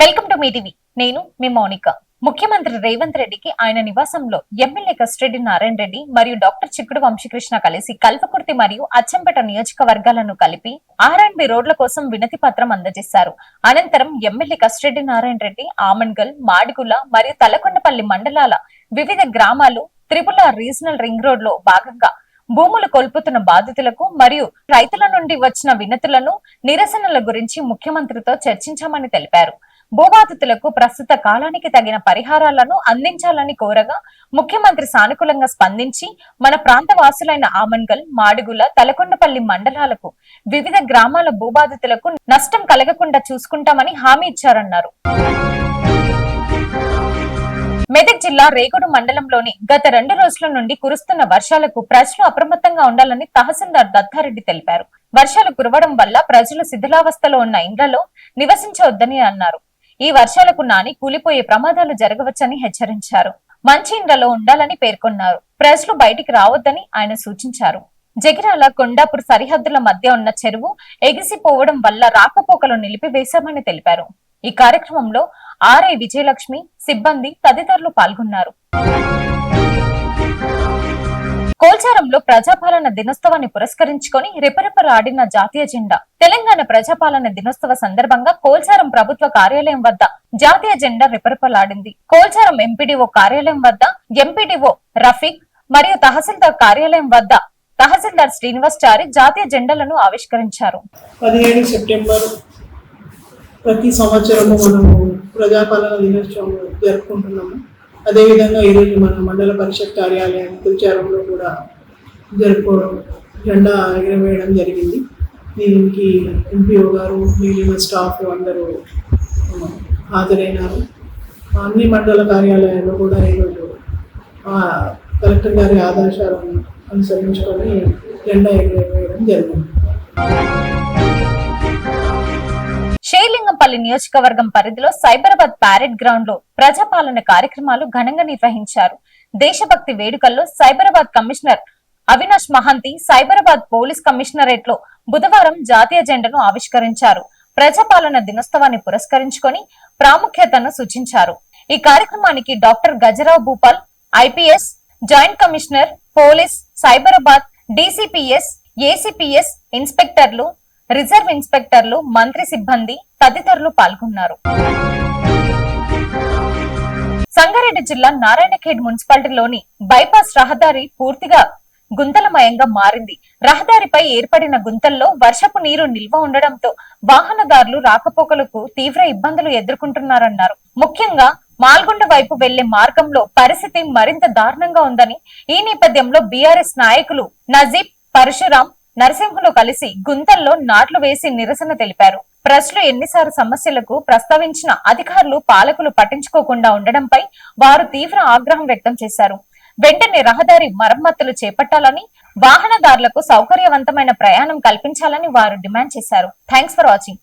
Welcome to me TV నేను మీ మౌనిక. ముఖ్యమంత్రి రేవంత్ రెడ్డికి ఆయన నివాసంలో ఎమ్మెల్యే కస్టడీ నారాయణ రెడ్డి మరియు డాక్టర్ చిక్కుడు వంశీకృష్ణ కలిసి కల్పకుర్తి మరియు అచ్చంపేట నియోజకవర్గాలను కలిపి ఆర్ఎండ్బి రోడ్ల కోసం వినతి పత్రం అందజేశారు. అనంతరం ఎమ్మెల్యే కస్టడీ నారాయణ రెడ్డి ఆమన్గల్ మాడిగుల మరియు తలకొండపల్లి మండలాల వివిధ గ్రామాలు త్రిపుల రీజనల్ రింగ్ రోడ్లో భాగంగా భూములు కోల్పోతున్న బాధితులకు మరియు రైతుల నుండి వచ్చిన వినతులను నిరసనల గురించి ముఖ్యమంత్రితో చర్చించామని తెలిపారు. భూబాధితులకు ప్రస్తుత కాలానికి తగిన పరిహారాలను అందించాలని కోరగా ముఖ్యమంత్రి సానుకూలంగా స్పందించి మన ప్రాంత వాసులైన ఆమన్గల్ మాడుగుల తలకొండపల్లి మండలాలకు వివిధ గ్రామాల భూబాధితులకు నష్టం కలగకుండా చూసుకుంటామని హామీ ఇచ్చారన్నారు. మెదక్ జిల్లా రేగుడు మండలంలోని గత రెండు రోజుల నుండి కురుస్తున్న వర్షాలకు ప్రజలు అప్రమత్తంగా ఉండాలని తహసీల్దార్ దత్తారెడ్డి తెలిపారు. వర్షాలు కురవడం వల్ల ప్రజలు శిథిలావస్థలో ఉన్న ఇండ్లలో నివసించవద్దని అన్నారు. ఈ వర్షాలకు నాని కూలిపోయే ప్రమాదాలు జరగవచ్చని హెచ్చరించారు. మంచి ఇండ్లలో ఉండాలని పేర్కొన్నారు. ప్రజలు బయటికి రావద్దని ఆయన సూచించారు. జగిరాల కొండాపూర్ సరిహద్దుల మధ్య ఉన్న చెరువు ఎగిసిపోవడం వల్ల రాకపోకలు నిలిపివేశామని తెలిపారు. ఈ కార్యక్రమంలో ఆర్ఐ విజయలక్ష్మి సిబ్బంది తదితరులు పాల్గొన్నారు. కోల్చారంలో ప్రజాపాలన దినోత్సవాన్ని పురస్కరించుకొని రిపరిపరాడిన జాతీయ జెండా. తెలంగాణ ప్రజాపాలన దినోత్సవ సందర్భంగా కోల్చారం ప్రభుత్వ కార్యాలయం వద్ద జాతీయ జెండా రిపరిపలాడింది. కోల్చారం ఎంపీడీఓ కార్యాలయం వద్ద ఎంపీడీఓ రఫీక్ మరియు తహసీల్దార్ కార్యాలయం వద్ద తహసీల్దార్ శ్రీనివాస్ చారి జాతీయ జెండాలను ఆవిష్కరించారు. పదిహేడు సెప్టెంబర్ ప్రతి సంవత్సరము మనము ప్రజాపాలన దినోత్సవం జరుపుకుంటున్నాము. అదేవిధంగా ఈరోజు మన మండల పరిషత్ కార్యాలయం కుల్చారంలో కూడా జరుపుకోవడం జెండా ఎగరవేయడం జరిగింది. దీనికి ఎంపీఓ గారు మిగిలిన స్టాఫ్ అందరూ హాజరైనారు. అన్ని మండల కార్యాలయాల్లో కూడా ఈరోజు కలెక్టర్ గారి ఆదేశాలను అనుసరించుకొని జెండా ఎగరవేయడం జరిగింది. షేర్లింగంపల్లి నియోజకవర్గం పరిధిలో సైబరాబాద్ ప్యారెడ్ గ్రౌండ్లో ప్రజాపాలన కార్యక్రమాలు ఘనంగా నిర్వహించారు. దేశభక్తి వేడుకల్లో సైబరాబాద్ కమిషనర్ అవినాష్ మహంతి సైబరాబాద్ పోలీస్ కమిషనరేట్లో బుధవారం జాతీయ జెండాను ఆవిష్కరించారు. ప్రజాపాలన దినోత్సవాన్ని పురస్కరించుకొని ప్రాముఖ్యతను సూచించారు. ఈ కార్యక్రమానికి doctor Gajarao Bhupal IPS joint commissioner police Cyberabad DCPs ACPs ఇన్స్పెక్టర్లు reserve ఇన్స్పెక్టర్లు మంత్రి సిబ్బంది తదితరులు పాల్గొన్నారు. సంగారెడ్డి జిల్లా నారాయణఖేడ్ మున్సిపాలిటీలోని బైపాస్ రహదారి పూర్తిగా గుంతలమయంగా మారింది. రహదారిపై ఏర్పడిన గుంతల్లో వర్షపు నీరు నిల్వ ఉండడంతో వాహనదారులు రాకపోకలకు తీవ్ర ఇబ్బందులు ఎదుర్కొంటున్నారన్నారు. ముఖ్యంగా మాల్గొండ వైపు వెళ్ళే మార్గంలో పరిస్థితి మరింత దారుణంగా ఉందని ఈ నేపథ్యంలో బీఆర్ఎస్ నాయకులు నజీబ్ పరశురాం నరసింహులు కలిసి గుంతల్లో నాట్లు వేసి నిరసన తెలిపారు. ప్రజలు ఎన్నిసార్లు సమస్యలకు ప్రస్తావించిన అధికారులు పాలకులు పట్టించుకోకుండా ఉండడంపై వారు తీవ్ర ఆగ్రహం వ్యక్తం చేశారు. వెంటనే రహదారి మరమ్మతులు చేపట్టాలని వాహనదారులకు సౌకర్యవంతమైన ప్రయాణం కల్పించాలని వారు డిమాండ్ చేశారు. Thanks for watching.